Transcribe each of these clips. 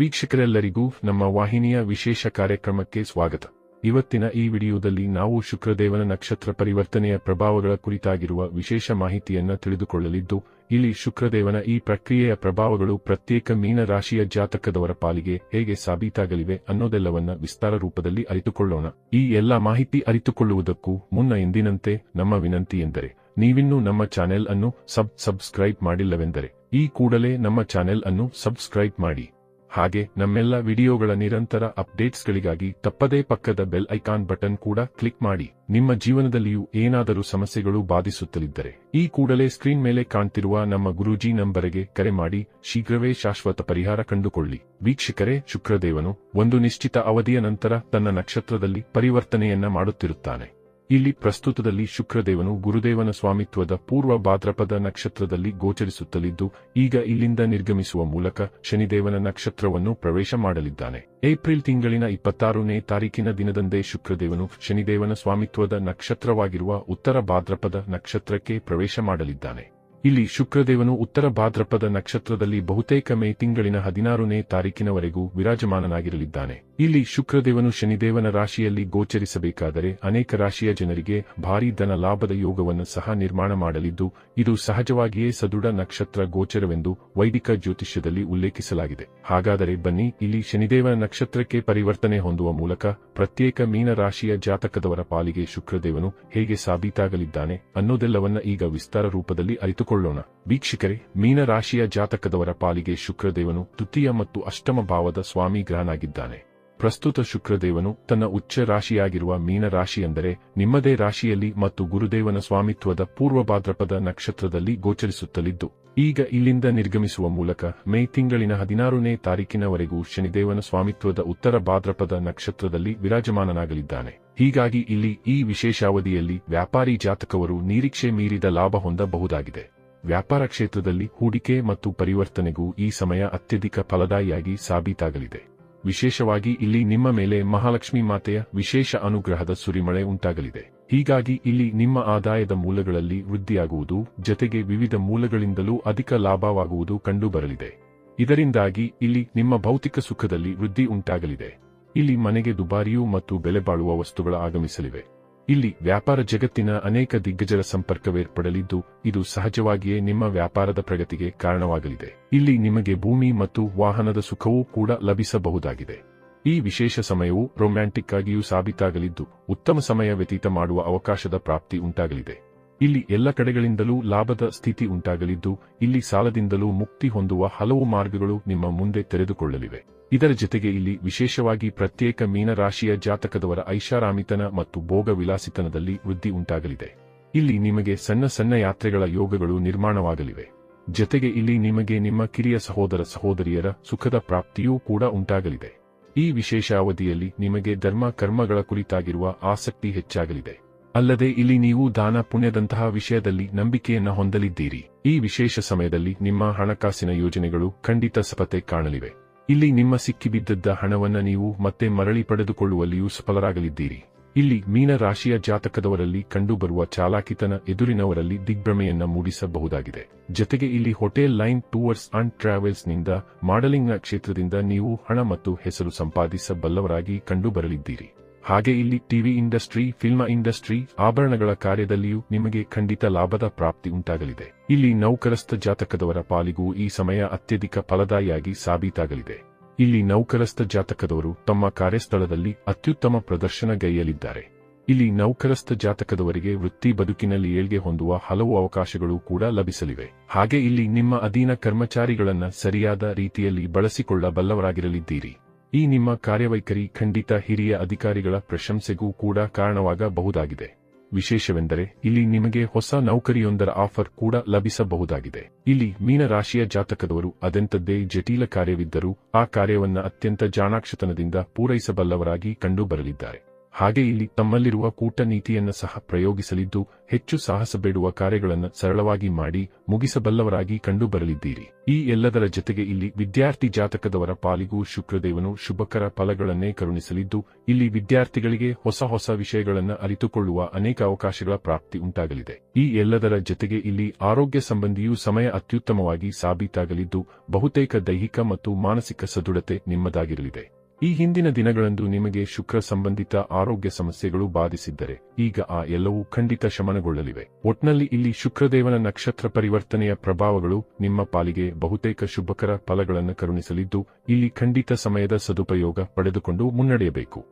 ವೀಕ್ಷಕರೆಲ್ಲರಿಗೂ ನಮ್ಮ ವಾಹಿನಿಯ ವಿಶೇಷ ಕಾರ್ಯಕ್ರಮಕ್ಕೆ ಸ್ವಾಗತ. ಇವತ್ತಿನ ಈ ವಿಡಿಯೋದಲ್ಲಿ ನಾವು ಶುಕ್ರದೇವನ ನಕ್ಷತ್ರ ಪರಿವರ್ತನೆಯ ಪ್ರಭಾವಗಳ ಕುರಿತಾಗಿರುವ ವಿಶೇಷ ಮಾಹಿತಿಯನ್ನು ತಿಳಿದುಕೊಳ್ಳಲಿದ್ದು, ಇಲ್ಲಿ ಶುಕ್ರದೇವನ ಈ ಪ್ರಕ್ರಿಯೆಯ ಪ್ರಭಾವಗಳು ಪ್ರತ್ಯೇಕ ಮೀನ ರಾಶಿಯ ಜಾತಕದವರ ಪಾಲಿಗೆ ಹೇಗೆ ಸಾಬೀತಾಗಲಿವೆ ಅನ್ನೋದೆಲ್ಲವನ್ನ ವಿಸ್ತಾರ ರೂಪದಲ್ಲಿ ಅರಿತುಕೊಳ್ಳೋಣ. ಈ ಎಲ್ಲಾ ಮಾಹಿತಿ ಅರಿತುಕೊಳ್ಳುವುದಕ್ಕೂ ಮುನ್ನ ಎಂದಿನಂತೆ ನಮ್ಮ ವಿನಂತಿ ಎಂದರೆ, ನೀವಿನ್ನೂ ನಮ್ಮ ಚಾನೆಲ್ ಅನ್ನು ಸಬ್ ಸಬ್ಸ್ಕ್ರೈಬ್ ಮಾಡಿಲ್ಲವೆಂದರೆ, ಈ ಕೂಡಲೇ ನಮ್ಮ ಚಾನೆಲ್ ಅನ್ನು ಸಬ್ಸ್ಕ್ರೈಬ್ ಮಾಡಿ. ಹಾಗೆ ನಮ್ಮೆಲ್ಲ ವಿಡಿಯೋಗಳ ನಿರಂತರ ಅಪ್ಡೇಟ್ಸ್ಗಳಿಗಾಗಿ ತಪ್ಪದೇ ಪಕ್ಕದ ಬೆಲ್ ಐಕಾನ್ ಬಟನ್ ಕೂಡ ಕ್ಲಿಕ್ ಮಾಡಿ. ನಿಮ್ಮ ಜೀವನದಲ್ಲಿಯೂ ಏನಾದರೂ ಸಮಸ್ಯೆಗಳು ಬಾಧಿಸುತ್ತಲಿದ್ದರೆ ಈ ಕೂಡಲೇ ಸ್ಕ್ರೀನ್ ಮೇಲೆ ಕಾಣ್ತಿರುವ ನಮ್ಮ ಗುರೂಜಿ ನಂಬರಿಗೆ ಕರೆ ಮಾಡಿ ಶೀಘ್ರವೇ ಶಾಶ್ವತ ಪರಿಹಾರ ಕಂಡುಕೊಳ್ಳಿ. ವೀಕ್ಷಕರೇ, ಶುಕ್ರದೇವನು ಒಂದು ನಿಶ್ಚಿತ ಅವಧಿಯ ನಂತರ ತನ್ನ ನಕ್ಷತ್ರದಲ್ಲಿ ಪರಿವರ್ತನೆಯನ್ನ ಮಾಡುತ್ತಿರುತ್ತಾನೆ. ಇಲ್ಲಿ ಪ್ರಸ್ತುತದಲ್ಲಿ ಶುಕ್ರದೇವನು ಗುರುದೇವನ ಸ್ವಾಮಿತ್ವದ ಪೂರ್ವ ಭಾದ್ರಪದ ನಕ್ಷತ್ರದಲ್ಲಿ ಗೋಚರಿಸುತ್ತಲಿದ್ದು, ಈಗ ಇಲ್ಲಿಂದ ನಿರ್ಗಮಿಸುವ ಮೂಲಕ ಶನಿದೇವನ ನಕ್ಷತ್ರವನ್ನು ಪ್ರವೇಶ ಮಾಡಲಿದ್ದಾನೆ. ಏಪ್ರಿಲ್ ತಿಂಗಳಿನ ಇಪ್ಪತ್ತಾರನೇ ತಾರೀಕಿನ ದಿನದಂದೇ ಶುಕ್ರದೇವನು ಶನಿದೇವನ ಸ್ವಾಮಿತ್ವದ ನಕ್ಷತ್ರವಾಗಿರುವ ಉತ್ತರ ಭಾದ್ರಪದ ನಕ್ಷತ್ರಕ್ಕೆ ಪ್ರವೇಶ ಮಾಡಲಿದ್ದಾನೆ. ಇಲ್ಲಿ ಶುಕ್ರದೇವನು ಉತ್ತರ ಭಾದ್ರಪದ ನಕ್ಷತ್ರದಲ್ಲಿ ಬಹುತೇಕ ಮೇ ತಿಂಗಳಿನ ಹದಿನಾರನೇ ತಾರೀಕಿನವರೆಗೂ ವಿರಾಜಮಾನನಾಗಿರಲಿದ್ದಾನೆ. ಇಲ್ಲಿ ಶುಕ್ರದೇವನು ಶನಿದೇವನ ರಾಶಿಯಲ್ಲಿ ಗೋಚರಿಸಬೇಕಾದರೆ ಅನೇಕ ರಾಶಿಯ ಜನರಿಗೆ ಭಾರೀ ಧನ ಲಾಭದ ಯೋಗವನ್ನು ಸಹ ನಿರ್ಮಾಣ ಮಾಡಲಿದ್ದು, ಇದು ಸಹಜವಾಗಿಯೇ ಸದೃಢ ನಕ್ಷತ್ರ ಗೋಚರವೆಂದು ವೈದಿಕ ಜ್ಯೋತಿಷ್ಯದಲ್ಲಿ ಉಲ್ಲೇಖಿಸಲಾಗಿದೆ. ಹಾಗಾದರೆ ಬನ್ನಿ, ಇಲ್ಲಿ ಶನಿದೇವನ ನಕ್ಷತ್ರಕ್ಕೆ ಪರಿವರ್ತನೆ ಹೊಂದುವ ಮೂಲಕ ಪ್ರತ್ಯೇಕ ಮೀನ ರಾಶಿಯ ಜಾತಕದವರ ಪಾಲಿಗೆ ಶುಕ್ರದೇವನು ಹೇಗೆ ಸಾಬೀತಾಗಲಿದ್ದಾನೆ ಅನ್ನೋದೆಲ್ಲವನ್ನ ಈಗ ವಿಸ್ತಾರ ರೂಪದಲ್ಲಿ ಅರಿತುಕೊಳ್ಳೋಣ ವೀಕ್ಷಕರೇ, ಮೀನರಾಶಿಯ ಜಾತಕದವರ ಪಾಲಿಗೆ ಶುಕ್ರದೇವನು ತೃತೀಯ ಮತ್ತು ಅಷ್ಟಮ ಭಾವದ ಸ್ವಾಮಿ ಗ್ರಹನಾಗಿದ್ದಾನೆ. ಪ್ರಸ್ತುತ ಶುಕ್ರದೇವನು ತನ್ನ ಉಚ್ಚ ರಾಶಿಯಾಗಿರುವ ಮೀನ ರಾಶಿ ಅಂದರೆ ನಿಮ್ಮದೇ ರಾಶಿಯಲ್ಲಿ ಮತ್ತು ಗುರುದೇವನ ಸ್ವಾಮಿತ್ವದ ಪೂರ್ವಭಾದ್ರಪದ ನಕ್ಷತ್ರದಲ್ಲಿ ಗೋಚರಿಸುತ್ತಲಿದ್ದು, ಈಗ ಇಲ್ಲಿಂದ ನಿರ್ಗಮಿಸುವ ಮೂಲಕ ಮೇ ತಿಂಗಳಿನ ಹದಿನಾರನೇ ತಾರೀಕಿನವರೆಗೂ ಶನಿದೇವನ ಸ್ವಾಮಿತ್ವದ ಉತ್ತರ ಭಾದ್ರಪದ ನಕ್ಷತ್ರದಲ್ಲಿ ವಿರಾಜಮಾನನಾಗಲಿದ್ದಾನೆ. ಹೀಗಾಗಿ ಇಲ್ಲಿ ಈ ವಿಶೇಷಾವಧಿಯಲ್ಲಿ ವ್ಯಾಪಾರಿ ಜಾತಕವರು ನಿರೀಕ್ಷೆ ಮೀರಿದ ಲಾಭ ಹೊಂದಬಹುದಾಗಿದೆ. ವ್ಯಾಪಾರ ಕ್ಷೇತ್ರದಲ್ಲಿ ಹೂಡಿಕೆ ಮತ್ತು ಪರಿವರ್ತನೆಗೂ ಈ ಸಮಯ ಅತ್ಯಧಿಕ ಫಲದಾಯಿಯಾಗಿ ಸಾಬೀತಾಗಲಿದೆ. ವಿಶೇಷವಾಗಿ ಇಲ್ಲಿ ನಿಮ್ಮ ಮೇಲೆ ಮಹಾಲಕ್ಷ್ಮಿ ಮಾತೆಯ ವಿಶೇಷ ಅನುಗ್ರಹದ ಸುರಿಮಳೆ ಉಂಟಾಗಲಿದೆ. ಹೀಗಾಗಿ ಇಲ್ಲಿ ನಿಮ್ಮ ಆದಾಯದ ಮೂಲಗಳಲ್ಲಿ ವೃದ್ಧಿಯಾಗುವುದು, ಜತೆಗೆ ವಿವಿಧ ಮೂಲಗಳಿಂದಲೂ ಅಧಿಕ ಲಾಭವಾಗುವುದು ಕಂಡುಬರಲಿದೆ. ಇದರಿಂದಾಗಿ ಇಲ್ಲಿ ನಿಮ್ಮ ಭೌತಿಕ ಸುಖದಲ್ಲಿ ವೃದ್ಧಿ ಉಂಟಾಗಲಿದೆ. ಇಲ್ಲಿ ಮನೆಗೆ ದುಬಾರಿಯೂ ಮತ್ತು ಬೆಲೆ ಬಾಳುವ ವಸ್ತುಗಳ ಆಗಮಿಸಲಿವೆ. ಇಲ್ಲಿ ವ್ಯಾಪಾರ ಜಗತ್ತಿನ ಅನೇಕ ದಿಗ್ಗಜರ ಸಂಪರ್ಕವೇರ್ಪಡಲಿದ್ದು, ಇದು ಸಹಜವಾಗಿಯೇ ನಿಮ್ಮ ವ್ಯಾಪಾರದ ಪ್ರಗತಿಗೆ ಕಾರಣವಾಗಲಿದೆ. ಇಲ್ಲಿ ನಿಮಗೆ ಭೂಮಿ ಮತ್ತು ವಾಹನದ ಸುಖವೂ ಕೂಡ ಲಭಿಸಬಹುದಾಗಿದೆ. ಈ ವಿಶೇಷ ಸಮಯವು ರೊಮ್ಯಾಂಟಿಕ್ ಆಗಿಯೂ ಸಾಬೀತಾಗಲಿದ್ದು, ಉತ್ತಮ ಸಮಯ ವ್ಯತೀತ ಮಾಡುವ ಅವಕಾಶದ ಪ್ರಾಪ್ತಿ ಉಂಟಾಗಲಿದೆ. ಇಲ್ಲಿ ಎಲ್ಲ ಕಡೆಗಳಿಂದಲೂ ಲಾಭದ ಸ್ಥಿತಿ ಉಂಟಾಗಲಿದ್ದು, ಇಲ್ಲಿ ಸಾಲದಿಂದಲೂ ಮುಕ್ತಿ ಹೊಂದುವ ಹಲವು ಮಾರ್ಗಗಳು ನಿಮ್ಮ ಮುಂದೆ ತೆರೆದುಕೊಳ್ಳಲಿವೆ. ಇದರ ಜೊತೆಗೆ ಇಲ್ಲಿ ವಿಶೇಷವಾಗಿ ಪ್ರತ್ಯೇಕ ಮೀನರಾಶಿಯ ಜಾತಕದವರ ಐಷಾರಾಮಿತನ ಮತ್ತು ಭೋಗ ವಿಲಾಸಿತನದಲ್ಲಿ ವೃದ್ಧಿ ಉಂಟಾಗಲಿದೆ. ಇಲ್ಲಿ ನಿಮಗೆ ಸಣ್ಣ ಸಣ್ಣ ಯಾತ್ರೆಗಳ ಯೋಗಗಳು ನಿರ್ಮಾಣವಾಗಲಿವೆ. ಜೊತೆಗೆ ಇಲ್ಲಿ ನಿಮಗೆ ನಿಮ್ಮ ಕಿರಿಯ ಸಹೋದರ ಸಹೋದರಿಯರ ಸುಖದ ಪ್ರಾಪ್ತಿಯೂ ಕೂಡ ಉಂಟಾಗಲಿದೆ. ಈ ವಿಶೇಷ ಅವಧಿಯಲ್ಲಿ ನಿಮಗೆ ಧರ್ಮ ಕರ್ಮಗಳ ಕುರಿತಾಗಿರುವ ಆಸಕ್ತಿ ಹೆಚ್ಚಾಗಲಿದೆ. ಅಲ್ಲದೆ ಇಲ್ಲಿ ನೀವು ದಾನ ಪುಣ್ಯದಂತಹ ವಿಷಯದಲ್ಲಿ ನಂಬಿಕೆಯನ್ನ ಹೊಂದಲಿದ್ದೀರಿ. ಈ ವಿಶೇಷ ಸಮಯದಲ್ಲಿ ನಿಮ್ಮ ಹಣಕಾಸಿನ ಯೋಜನೆಗಳು ಖಂಡಿತ ಸಪತೆ ಕಾಣಲಿವೆ. ಇಲ್ಲಿ ನಿಮ್ಮ ಸಿಕ್ಕಿಬಿದ್ದದ್ದ ಹಣವನ್ನ ನೀವು ಮತ್ತೆ ಮರಳಿ ಪಡೆದುಕೊಳ್ಳುವಲ್ಲಿಯೂ ಸಫಲರಾಗಲಿದ್ದೀರಿ. ಇಲ್ಲಿ ಮೀನ ರಾಶಿಯ ಜಾತಕದವರಲ್ಲಿ ಕಂಡುಬರುವ ಚಾಲಾಕಿತನ ಎದುರಿನವರಲ್ಲಿ ದಿಗ್ಭ್ರಮೆಯನ್ನ ಮೂಡಿಸಬಹುದಾಗಿದೆ. ಜತೆಗೆ ಇಲ್ಲಿ ಹೋಟೆಲ್ ಲೈನ್ ಟೂರ್ಸ್ ಅಂಡ್ ಟ್ರಾವೆಲ್ಸ್ನಿಂದ ಮಾಡೆಲಿಂಗ್ನ ಕ್ಷೇತ್ರದಿಂದ ನೀವು ಹಣ ಮತ್ತು ಹೆಸರು ಸಂಪಾದಿಸಬಲ್ಲವರಾಗಿ ಕಂಡುಬರಲಿದ್ದೀರಿ. ಹಾಗೆ ಇಲ್ಲಿ ಟಿವಿ ಇಂಡಸ್ಟ್ರಿ, ಫಿಲ್ಮ ಇಂಡಸ್ಟ್ರಿ ಆಭರಣಗಳ ಕಾರ್ಯದಲ್ಲಿಯೂ ನಿಮಗೆ ಖಂಡಿತ ಲಾಭದ ಪ್ರಾಪ್ತಿ ಉಂಟಾಗಲಿದೆ. ಇಲ್ಲಿ ನೌಕರಸ್ಥ ಜಾತಕದವರ ಪಾಲಿಗೂ ಈ ಸಮಯ ಅತ್ಯಧಿಕ ಫಲದಾಯಿಯಾಗಿ ಸಾಬೀತಾಗಲಿದೆ. ಇಲ್ಲಿ ನೌಕರಸ್ಥ ಜಾತಕದವರು ತಮ್ಮ ಕಾರ್ಯಸ್ಥಳದಲ್ಲಿ ಅತ್ಯುತ್ತಮ ಪ್ರದರ್ಶನಗೈಯಲಿದ್ದಾರೆ ಇಲ್ಲಿ ನೌಕರಸ್ಥ ಜಾತಕದವರಿಗೆ ವೃತ್ತಿ ಬದುಕಿನಲ್ಲಿ ಏಳ್ಗೆ ಹೊಂದುವ ಹಲವು ಅವಕಾಶಗಳು ಕೂಡ ಲಭಿಸಲಿವೆ. ಹಾಗೆ ಇಲ್ಲಿ ನಿಮ್ಮ ಅಧೀನ ಕರ್ಮಚಾರಿಗಳನ್ನ ಸರಿಯಾದ ರೀತಿಯಲ್ಲಿ ಬಳಸಿಕೊಳ್ಳಬಲ್ಲವರಾಗಿರಲಿದ್ದೀರಿ. ಈ ನಿಮ್ಮ ಕಾರ್ಯವೈಖರಿ ಖಂಡಿತ ಹಿರಿಯ ಅಧಿಕಾರಿಗಳ ಪ್ರಶಂಸೆಗೂ ಕೂಡ ಕಾರಣವಾಗಬಹುದಾಗಿದೆ. ವಿಶೇಷವೆಂದರೆ, ಇಲ್ಲಿ ನಿಮಗೆ ಹೊಸ ನೌಕರಿಯೊಂದರ ಆಫರ್ ಕೂಡ ಲಭಿಸಬಹುದಾಗಿದೆ. ಇಲ್ಲಿ ಮೀನರಾಶಿಯ ಜಾತಕದವರು ಅದೆಂತದ್ದೇ ಜಟಿಲ ಕಾರ್ಯವಿದ್ದರೂ ಆ ಕಾರ್ಯವನ್ನ ಅತ್ಯಂತ ಜಾಣಾಕ್ಷತನದಿಂದ ಪೂರೈಸಬಲ್ಲವರಾಗಿ ಕಂಡುಬರಲಿದ್ದಾರೆ. ಹಾಗೆ ಇಲ್ಲಿ ತಮ್ಮಲ್ಲಿರುವ ಕೂಟನೀತಿಯನ್ನು ಸಹ ಪ್ರಯೋಗಿಸಲಿದ್ದು, ಹೆಚ್ಚು ಸಾಹಸ ಬೇಡುವ ಕಾರ್ಯಗಳನ್ನು ಸರಳವಾಗಿ ಮಾಡಿ ಮುಗಿಸಬಲ್ಲವರಾಗಿ ಕಂಡುಬರಲಿದ್ದೀರಿ. ಈ ಎಲ್ಲದರ ಜತೆಗೆ ಇಲ್ಲಿ ವಿದ್ಯಾರ್ಥಿ ಜಾತಕದವರ ಪಾಲಿಗೂ ಶುಕ್ರದೇವನು ಶುಭಕರ ಫಲಗಳನ್ನೇ ಕರುಣಿಸಲಿದ್ದು, ಇಲ್ಲಿ ವಿದ್ಯಾರ್ಥಿಗಳಿಗೆ ಹೊಸ ಹೊಸ ವಿಷಯಗಳನ್ನು ಅರಿತುಕೊಳ್ಳುವ ಅನೇಕ ಅವಕಾಶಗಳ ಪ್ರಾಪ್ತಿ ಉಂಟಾಗಲಿದೆ. ಈ ಎಲ್ಲದರ ಜತೆಗೆ ಇಲ್ಲಿ ಆರೋಗ್ಯ ಸಂಬಂಧಿಯೂ ಸಮಯ ಅತ್ಯುತ್ತಮವಾಗಿ ಸಾಬೀತಾಗಲಿದ್ದು, ಬಹುತೇಕ ದೈಹಿಕ ಮತ್ತು ಮಾನಸಿಕ ಸದೃಢತೆ ನಿಮ್ಮದಾಗಿರಲಿದೆ. ಈ ಹಿಂದಿನ ದಿನಗಳಂದು ನಿಮಗೆ ಶುಕ್ರ ಸಂಬಂಧಿತ ಆರೋಗ್ಯ ಸಮಸ್ಯೆಗಳು ಬಾಧಿಸಿದ್ದರೆ, ಈಗ ಆ ಎಲ್ಲವೂ ಖಂಡಿತ ಶಮನಗೊಳ್ಳಲಿವೆ. ಒಟ್ನಲ್ಲಿ ಇಲ್ಲಿ ಶುಕ್ರದೇವನ ನಕ್ಷತ್ರ ಪರಿವರ್ತನೆಯ ಪ್ರಭಾವಗಳು ನಿಮ್ಮ ಪಾಲಿಗೆ ಬಹುತೇಕ ಶುಭಕರ ಫಲಗಳನ್ನು ಕರುಣಿಸಲಿದ್ದು, ಇಲ್ಲಿ ಖಂಡಿತ ಸಮಯದ ಸದುಪಯೋಗ ಪಡೆದುಕೊಂಡು ಮುನ್ನಡೆಯಬೇಕು.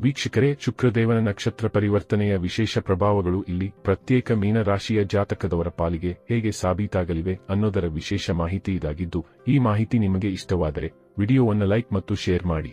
ವೀಕ್ಷಕರೇ, ಶುಕ್ರದೇವನ ನಕ್ಷತ್ರ ಪರಿವರ್ತನೆಯ ವಿಶೇಷ ಪ್ರಭಾವಗಳು ಇಲ್ಲಿ ಪ್ರತ್ಯೇಕ ಮೀನರಾಶಿಯ ಜಾತಕದವರ ಪಾಲಿಗೆ ಹೇಗೆ ಸಾಬೀತಾಗಲಿವೆ ಅನ್ನೋದರ ವಿಶೇಷ ಮಾಹಿತಿ ಇದಾಗಿದ್ದು, ಈ ಮಾಹಿತಿ ನಿಮಗೆ ಇಷ್ಟವಾದರೆ, ವಿಡಿಯೋವನ್ನು ಲೈಕ್ ಮತ್ತು ಶೇರ್ ಮಾಡಿ.